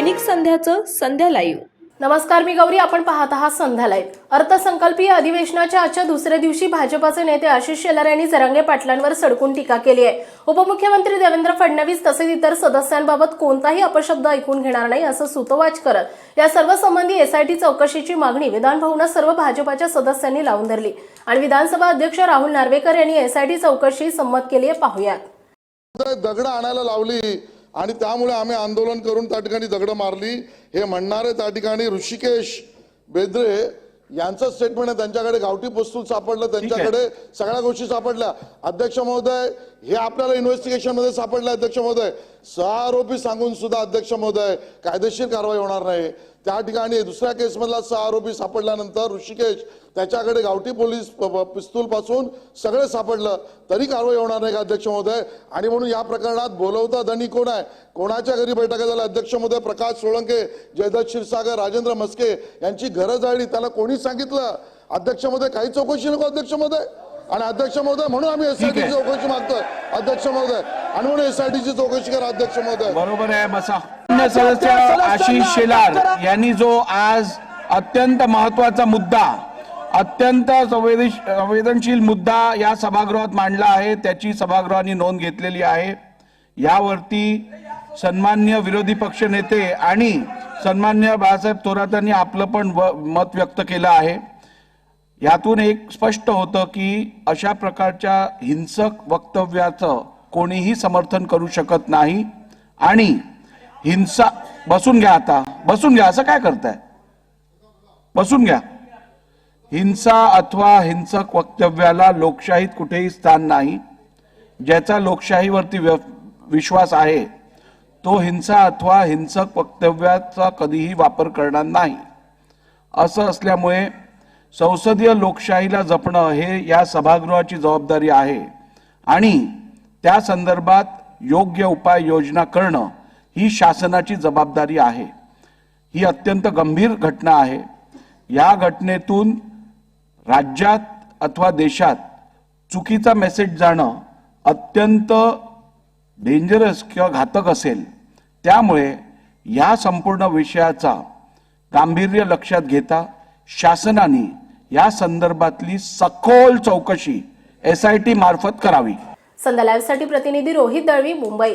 दैनिक संध्याचं संध्या live नमस्कार मी गौरी. आपण पाहत आहात संध्या लाईव्ह अर्थसंकल्पीय अधिवेशनाच्या आजच्या दुसऱ्या दिवशी भाजपाचे नेते आशिष शेलार यांनी जरांगे पाटलांवर सडकून टीका केली आहे. उपमुख्यमंत्री देवेंद्र फडणवीस तसेच इतर सदस्यांबाबत कोणताही अपशब्द ऐकून घेणार नाही असं सुतवाच करत या सर्व संबंधी एसआयटी चौकशीची मागणी विधानभवनात सर्व भाजपाच्या सदस्यांनी लावून धरली. आणि विधानसभा अध्यक्ष राहुल नार्वेकर यांनी एसआयटी चौकशी संमत केली आहे. पाहूयात. दगड आणायला लावली. आणि त्यामुळे आम्ही आंदोलन करून त्या ठिकाणी दगड मारली. हे म्हणणारे त्या ठिकाणी ऋषिकेश बेद्रे यांचं स्टेटमेंट आहे. त्यांच्याकडे गावठी पिस्तूल सापडलं त्यांच्याकडे सगळ्या गोष्टी सापडल्या. अध्यक्ष महोदय हे आपल्याला इन्व्हेस्टिगेशनमध्ये सापडलं अध्यक्ष महोदय. सहा आरोपी सांगून सुद्धा अध्यक्ष महोदय कायदेशीर कारवाई होणार नाही. त्या ठिकाणी दुसऱ्या केसमधला सहा आरोपी सापडल्यानंतर ऋषिकेश त्याच्याकडे गावठी पोलीस पिस्तूल पासून सगळे सापडलं. तरी कारवाई होणार नाही का अध्यक्ष महोदय? आणि म्हणून या प्रकरणात बोलवता धनी कोण आहे? कोणाच्या घरी बैठका झाल्या अध्यक्ष महोदय प्रकाश सोळंके जयदत्त क्षीरसागर राजेंद्र मस्के यांची घरं जाळली त्याला कोणी सांगितलं? अध्यक्ष महोदय काही चौकशी नको अध्यक्ष महोदय? आणि अध्यक्ष महोदय म्हणून आम्ही एसआयटी. चौकशी मागतोय. अध्यक्ष महोदय आणि म्हणून एसआयटीची चौकशी करा अध्यक्ष महोदय. बरोबर आहे बसा. अन्य सदस्य आशिष शेलार यांनी जो आज अत्यंत महत्त्वाचा मुद्दा अत्यंत संवेदनशील मुद्दा या सभागृहात मांडला आहे त्याची सभागृहाने नोंद घेतलेली आहे. यावरती सन्मान्य विरोधी पक्ष नेते आणि सन्मान्य बाळासाहेब थोरातांनी आपलं पण मत व्यक्त केलं आहे. यातून एक स्पष्ट होतं की अशा प्रकारच्या हिंसक वक्तव्याचं कोणीही समर्थन करू शकत नाही आणि हिंसा. बसून घ्या आता. बसून घ्या. असं काय करताय? बसून घ्या. हिंसा अथवा हिंसक वक्तव्याला लोकशाहीत कुठेही स्थान नाही. ज्याचा लोकशाहीवरती व्य- विश्वास आहे तो हिंसा अथवा हिंसक वक्तव्याचा कधीही वापर करणार नाही. असं असल्यामुळे संसदीय लोकशाहीला जपणं हे या सभागृहाची जबाबदारी आहे आणि त्या संदर्भात योग्य उपाययोजना करणं ही शासनाची जबाबदारी आहे. ही अत्यंत गंभीर घटना आहे. या घटनेतून राज्यात अथवा देशात चुकीचा मेसेज जाणं अत्यंत डेंजरस किंवा घातक असेल. त्यामुळे या संपूर्ण विषयाचा गांभीर्य लक्षात घेता शासनाने या संदर्भातली सखोल चौकशी एस आय टी मार्फत करावी. संध्या लाईव्हसाठी प्रतिनिधी रोहित दळवी मुंबई.